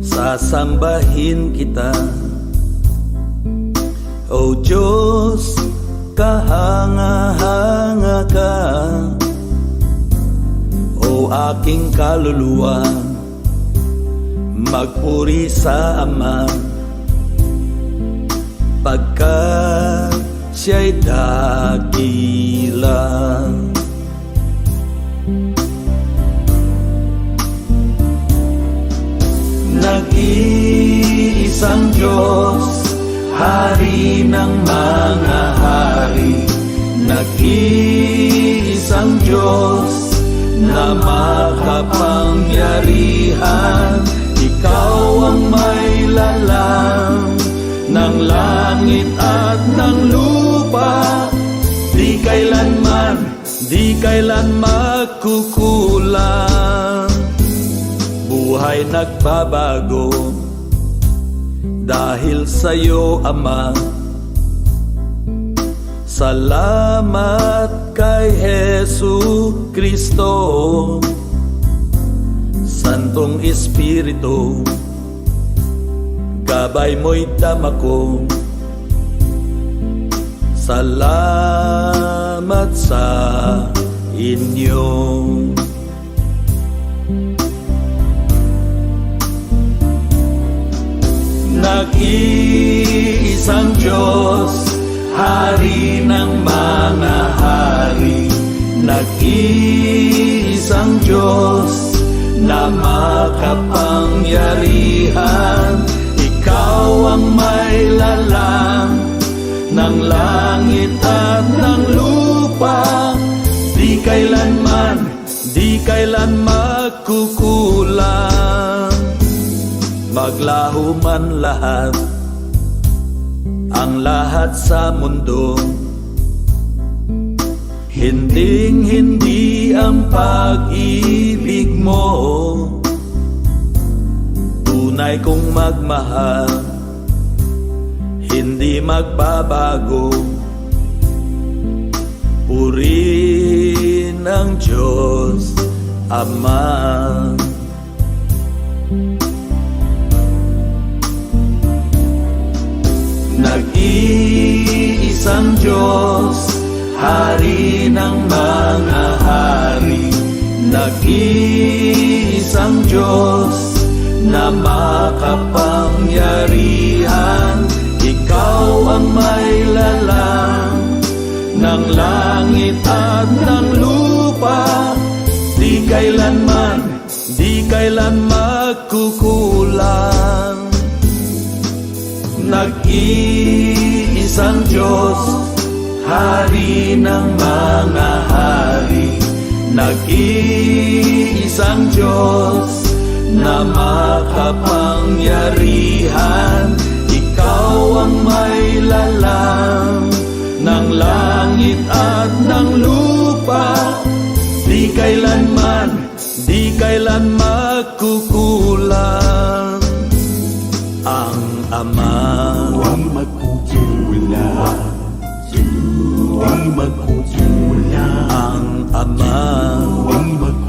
sasambahin kita. O Diyos, kahanga-hanga ka. O aking kaluluwa Magpuri sa Ama. Pagkat siya'y dakila Nag-iisang Diyos Hari ng mga hari. Nag-iisang Diyos Na makapangyarihan. Ikaw ang may lalang Ng langit at ng lupa. Di kailanman, di kailan magkukulang Buhay nagbabago dahil sa iyo, Ama. Salamat kay Hesu Kristo, Santong Espiritu, gabay mo'y dama ko. Salamat sa inyo. Nag-iisang Diyos, Hari ng mga hari. Nag-iisang Diyos, na makapangyarihan. Ikaw ang may lalang ng langit at ng lupa. Di kailanman, di kailan magkukulang. Maglaho man lahat Ang lahat sa mundo. Hinding hindi ang pag-ibig mo. Tunay kong magmahal Hindi magbabago. Purihin ang Diyos Ama. Nag-iisang Hari ng mga hari. Nag-iisang Diyos, na makapangyarihan. Ikaw ang may lalang ng langit at ng lupa. Di kailanman, di kailan magkukulang. Nag-iisang Diyos, Hari ng mga hari. Nag-iisang Diyos, na makapangyarihan. Ikaw ang may lalang ng langit at ng lupa. Di kailanman, di kailan magkukulang ang Ama. Huwag magkukulang Huwag magkukulang ang Ama. Huwag magkukulang